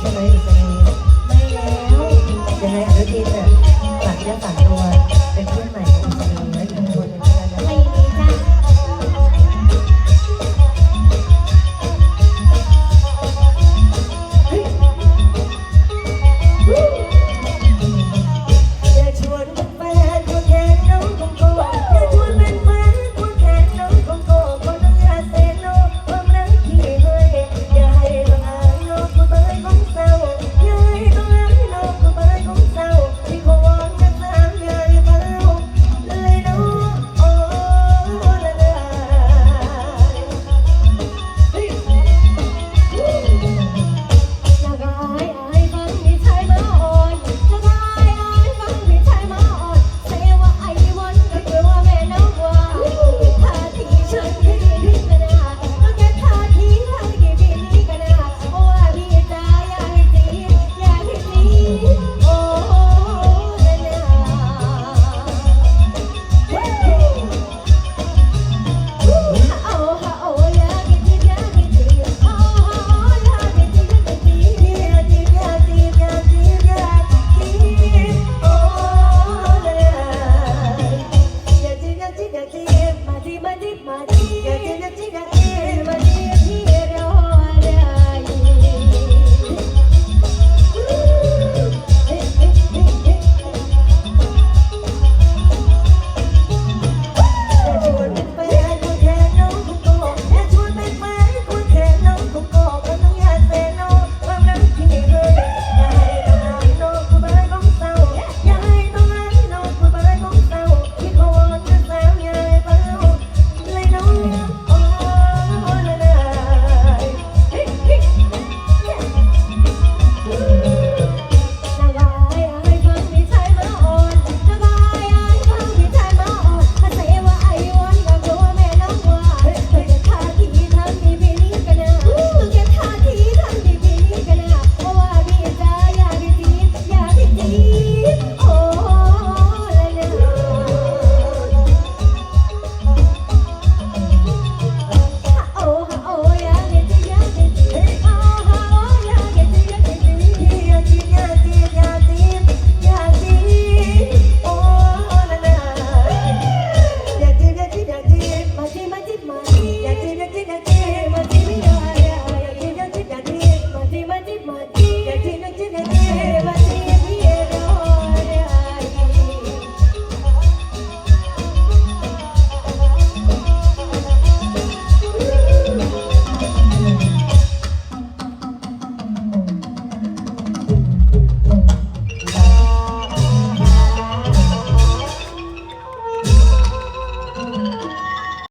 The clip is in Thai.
ใช่ไหมไม่แล้วยังไงอนุทินน่ยฝากเนื้อฝากตัว มาจีจะเจอจิ